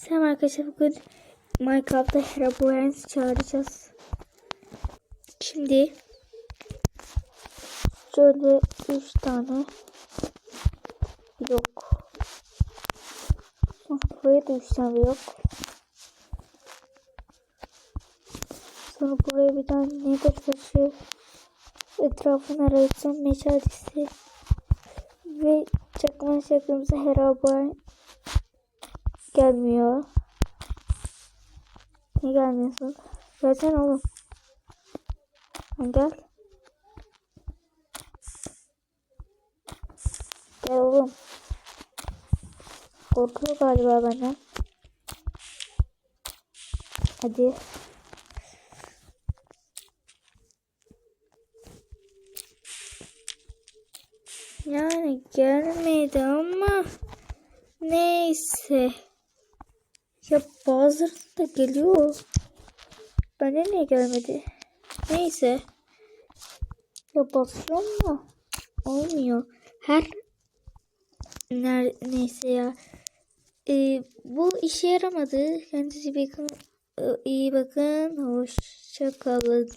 Selam arkadaşlar bugün Minecraft'ta Herobrine çağıracağız. Şimdi şöyle 3 tane yok. Buraya da 3 tane yok. Sonra buraya bir tane nether taşı etrafını arayacağım meşalesi ve çakma şaklımıza Herobrine gelmiyor. Niye gelmiyorsun? Gelsene oğlum. Gel. Gel oğlum. Korkuyor galiba benden. Hadi. Yani gelmedi ama neyse. Ya bazıları da geliyor. Bana niye gelmedi? Neyse. Ya basıyorum da olmuyor. Her Ner neyse ya. Ee, bu işe yaramadı. Kendinize bakın. iyi bakın. Hoşça kalın.